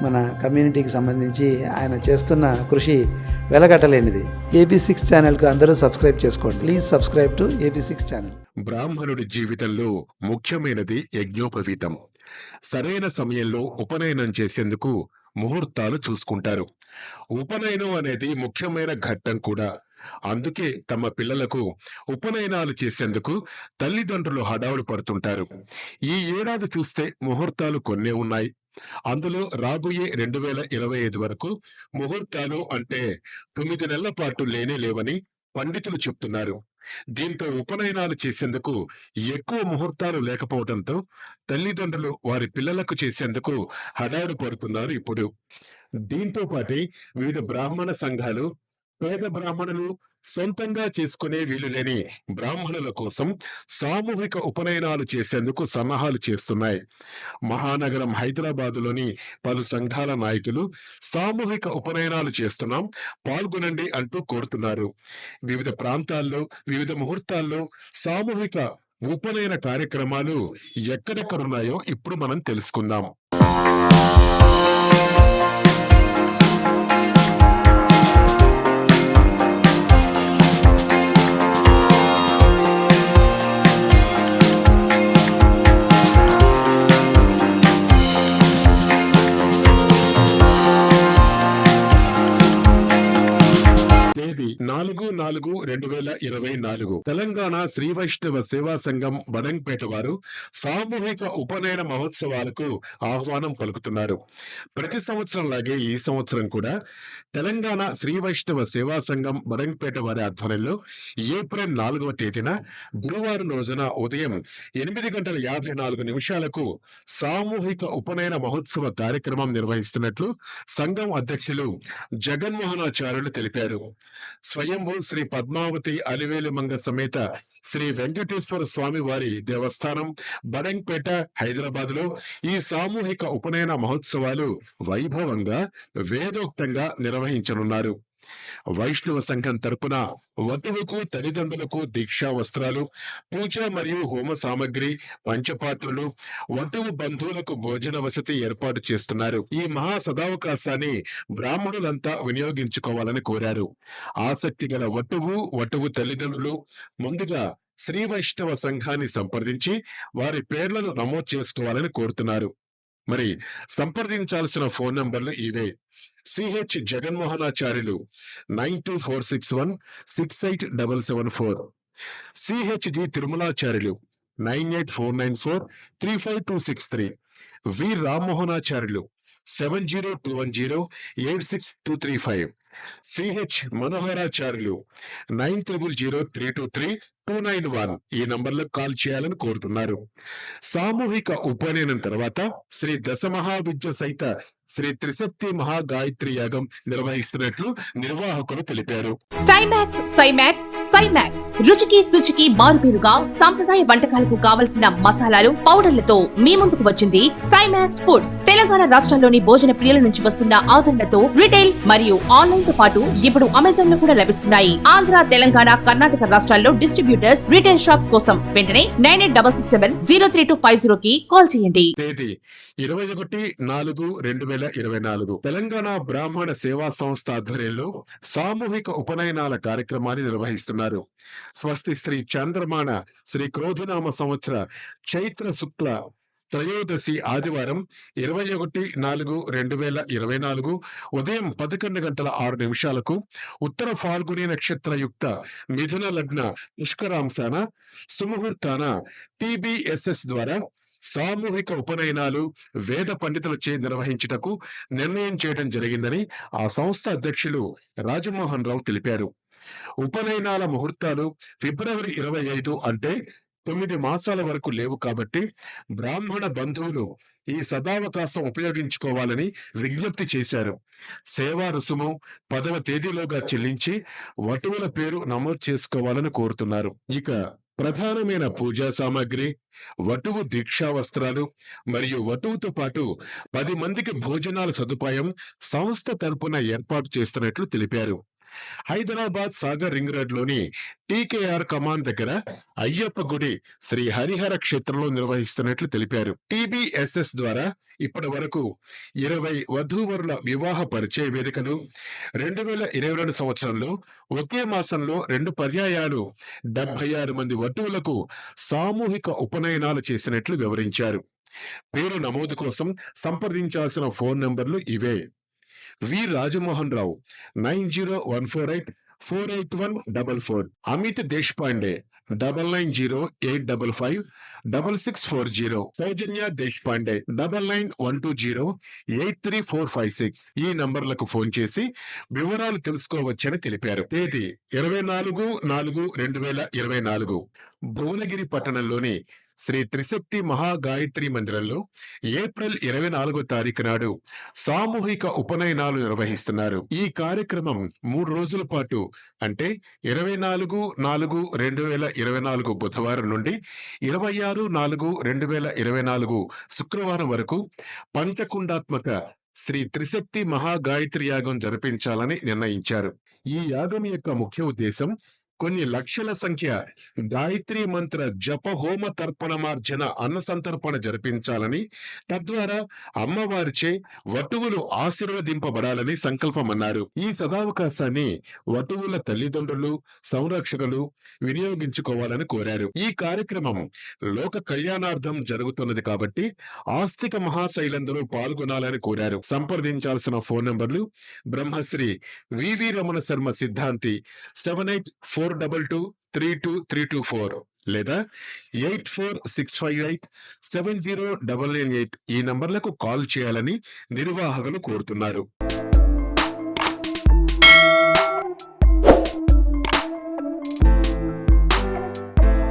మన కమ్యూనిటీకి సంబంధించి ఆయన చేస్తున్న కృషి వెలగట్టలేనిది. ఏబీ సిక్స్ ఛానల్కు అందరూ సబ్స్క్రైబ్ చేసుకోండి. Please subscribe to AB six channel బ్రాహ్మణుడి జీవితంలో ముఖ్యమైనది యజ్ఞోపవీతం. సరైన సమయంలో ఉపనయనం చేసేందుకు ముహూర్తాలు చూసుకుంటారు. ఉపనయనం అనేది ముఖ్యమైన ఘట్టం కూడా. అందుకే తమ పిల్లలకు ఉపనయనాలు చేసేందుకు తల్లిదండ్రులు హడావులు పడుతుంటారు. ఈ ఏడాది చూస్తే ముహూర్తాలు కొన్నే ఉన్నాయి. అందులో రాబోయే రెండు వేల ఇరవై ఐదు వరకు ముహూర్తాలు అంటే తొమ్మిది నెలల పాటు లేనే లేవని పండితులు చెప్తున్నారు. దీంతో ఉపనయనాలు చేసేందుకు ఎక్కువ ముహూర్తాలు లేకపోవడంతో తల్లిదండ్రులు వారి పిల్లలకు చేసేందుకు హడాడు పడుతున్నారు ఇప్పుడు. దీంతో పాటే వివిధ బ్రాహ్మణ సంఘాలు పేద బ్రాహ్మణులు సొంతంగా చేసుకునే వీలులేని బ్రాహ్మణుల కోసం సామూహిక ఉపనయనాలు చేసేందుకు సన్నాహాలు చేస్తున్నాయి. మహానగరం హైదరాబాదులోని పలు సంఘాల నాయకులు సామూహిక ఉపనయనాలు చేస్తున్నాం పాల్గొనండి అంటూ కోరుతున్నారు. వివిధ ప్రాంతాల్లో వివిధ ముహూర్తాల్లో సామూహిక ఉపనయన కార్యక్రమాలు ఎక్కడెక్కడున్నాయో ఇప్పుడు మనం తెలుసుకుందాం. నాలుగు నాలుగు రెండు వేల ఇరవై నాలుగు. తెలంగాణ శ్రీ వైష్ణవ సేవా సంఘం బడంపేట వారు సామూహిక ఉపనయన మహోత్సవాలకు ఆహ్వానం పలుకుతున్నారు. ప్రతి సంవత్సరం లాగే ఈ సంవత్సరం కూడా తెలంగాణ శ్రీ వైష్ణవ సేవా సంఘం బడంపేట వారి ఆధ్వర్యంలో ఏప్రిల్ నాలుగవ తేదీన గురువారం రోజున ఉదయం ఎనిమిది గంటల యాభై నాలుగు నిమిషాలకు సామూహిక ఉపనయన మహోత్సవ కార్యక్రమం నిర్వహిస్తున్నట్లు సంఘం అధ్యక్షులు జగన్మోహనాచార్యులు తెలిపారు. స్వయం స్వయంభూ శ్రీ పద్మావతి అలివేలు మంగ సమేత శ్రీ వెంకటేశ్వర స్వామి వారి దేవస్థానం బడంగ్పేట హైదరాబాద్లో ఈ సామూహిక ఉపనయన మహోత్సవాలు వైభవంగా వేదోక్తంగా నిర్వహించనున్నారు. వైష్ణవ సంఘం తరపున వధువుకు తల్లిదండ్రులకు దీక్షా వస్త్రాలు పూజ మరియు హోమ సామగ్రి పంచపాత్రలు వధువు బంధువులకు భోజన వసతి ఏర్పాటు చేస్తున్నారు. ఈ మహా సదావకాశాన్ని బ్రాహ్మణులంతా వినియోగించుకోవాలని కోరారు. ఆసక్తి గల వటువు వటువు తల్లిదండ్రులు ముందుగా శ్రీ వైష్ణవ సంఘాన్ని సంప్రదించి వారి పేర్లను నమోదు చేసుకోవాలని కోరుతున్నారు. మరి సంప్రదించాల్సిన ఫోన్ నంబర్లు ఇవే. CH Jaganmohanacharyulu nine two four six one six eight double seven four. CHG Tirumalacharyulu nine eight four nine four three five two six three. V Rammohanacharyulu seven zero two one zero eight six two three five. CH Manoharacharyulu. Nine triple zero three two three two nine one ఈ నంబర్లకు call చేయాలని కోరుతున్నారు. సామూహిక ఉపనయనం తర్వాత శ్రీ దశమహావిద్య సహిత శ్రీ త్రిశక్తి మహాగాయత్రి యాగం నిర్వహిస్తున్నట్లు నిర్వాహకులు తెలిపారు. సైమాక్స్ సైమాక్స్ సైమాక్స్. రుచికి శుచికి మారుపేరుగా సాంప్రదాయ వంటకాలకు కావలసిన మసాలాలు పౌడర్లతో మీ ముందుకు వచ్చింది సైమాక్స్ ఫుడ్స్. తెలంగాణ రాష్ట్రంలోని భోజన ప్రియుల నుంచి వస్తున్న ఆదరణతో రిటైల్ మరియు ఆన్లైన్ తో పాటు ఇప్పుడు అమెజాన్లో కూడా లభిస్తున్నాయి. ఆంధ్ర తెలంగాణ కర్ణాటక రాష్ట్రాల్లో డిస్ట్రిబ్యూటర్స్ రిటైల్ షాప్స్ కోసం వెంటనే nine eight double six seven zero three two five zero కి కాల్ చేయండి. తేదీ ఇరవై ఒకటి నాలుగు రెండు వేల ఇరవై నాలుగు. తెలంగాణ బ్రాహ్మణ సేవా సంస్థ ఆధ్వర్యంలో సామూహిక ఉపనయనాల కార్యక్రమాన్ని నిర్వహిస్తున్నారు. స్వస్తి శ్రీ చంద్రమాణ శ్రీ క్రోధనామ సంవత్సర చైత్ర శుక్ల త్రయోదశి ఆదివారం ఇరవై ఒకటి నాలుగు రెండు వేల ఇరవై నాలుగు ఉదయం పదకొండు గంటల ఆరు నిమిషాలకు ఉత్తర ఫాల్గుని నక్షత్ర యుక్త మిథున లగ్న పుష్కరాంశాన సుముహూర్తాన టిబిఎస్ఎస్ ద్వారా సామూహిక ఉపనయనాలు వేద పండితులచే నిర్వహించుటకు నిర్ణయం చేయడం జరిగిందని ఆ సంస్థ అధ్యక్షులు రాజమోహన్ రావు తెలిపారు. ఉపనయనాల ముహూర్తాలు ఫిబ్రవరి ఇరవై ఐదు అంటే తొమ్మిది మాసాల వరకు లేవు కాబట్టి బ్రాహ్మణ బంధువులు ఈ సదావకాశం ఉపయోగించుకోవాలని విజ్ఞప్తి చేశారు. సేవా రుసుము పదవ తేదీలోగా చెల్లించి వటువుల పేరు నమోదు చేసుకోవాలని కోరుతున్నారు. ఇక ప్రధానమైన పూజా సామాగ్రి వటువు దీక్షా వస్త్రాలు మరియు వటువుతో పాటు పది మందికి భోజనాల సదుపాయం సంస్థ తరపున ఏర్పాటు చేస్తున్నట్లు తెలిపారు. హైదరాబాద్ సాగర్ రింగ్ రోడ్లోని టీకేఆర్ కమాన్ దగ్గర అయ్యప్ప గుడి శ్రీ హరిహర క్షేత్రంలో నిర్వహిస్తున్నట్లు తెలిపారు. టీబీఎస్ఎస్ ద్వారా ఇప్పటి వరకు ఇరవై వధూవరుల వివాహ పరిచయ వేదికలు రెండు వేల ఇరవై రెండు సంవత్సరంలో ఒకే మాసంలో రెండు పర్యాయాలు డెబ్బై ఆరు మంది వధువులకు సామూహిక ఉపనయనాలు చేసినట్లు వివరించారు. పేరు నమోదు కోసం సంప్రదించాల్సిన ఫోన్ నంబర్లు ఇవే. V Rajamohan Rao nine zero one four eight four eight one double four. Amit Deshpande. Double nine zero eight double five double six four zero. Soujanya Deshpande. Double nine one two zero eight three four five six. ఈ నంబర్లకు phone చేసి వివరాలు తెలుసుకోవచ్చని తెలిపారు. తేదీ ఇరవై నాలుగు నాలుగు రెండు వేల ఇరవై నాలుగు. భువనగిరి పట్టణంలోని శ్రీ త్రిశక్తి మహాగాయత్రి మందిరంలో ఏప్రిల్ ఇరవై నాలుగో తారీఖు నాడు సామూహిక ఉపనయనాలు నిర్వహిస్తున్నారు. ఈ కార్యక్రమం మూడు రోజుల పాటు అంటే ఇరవై నాలుగు నాలుగు రెండు వేల ఇరవై నాలుగు బుధవారం నుండి ఇరవై ఆరు నాలుగు రెండు వేల ఇరవై నాలుగు శుక్రవారం వరకు పంచకుండాత్మక శ్రీ త్రిశక్తి మహాగాయత్రి యాగం జరిపించాలని నిర్ణయించారు. ఈ యాగం యొక్క ముఖ్య ఉద్దేశం కొన్ని లక్షల సంఖ్య గాయత్రి మంత్ర జప హోమ తర్పణమార్జన అన్న సంతర్పణ జరిపించాలని తద్వారా అమ్మవారిచే వటువులు ఆశీర్వదింపబడాలని సంకల్పమన్నారు. ఈ సదావకాశాన్ని వటువుల తల్లిదండ్రులు సంరక్షకులు వినియోగించుకోవాలని కోరారు. ఈ కార్యక్రమం లోక కళ్యాణార్థం జరుగుతున్నది కాబట్టి ఆస్తిక మహాశైలందరూ పాల్గొనాలని కోరారు. సంప్రదించాల్సిన ఫోన్ నంబర్లు Brahmashri VV Ramana Sharma Siddhanti seven eight four double two three two three two four లేదా eight four six five eight seven zero double nine eight ఈ నంబర్లకు కాల్ చేయాలని నిర్వాహకులు కోరుతున్నారు.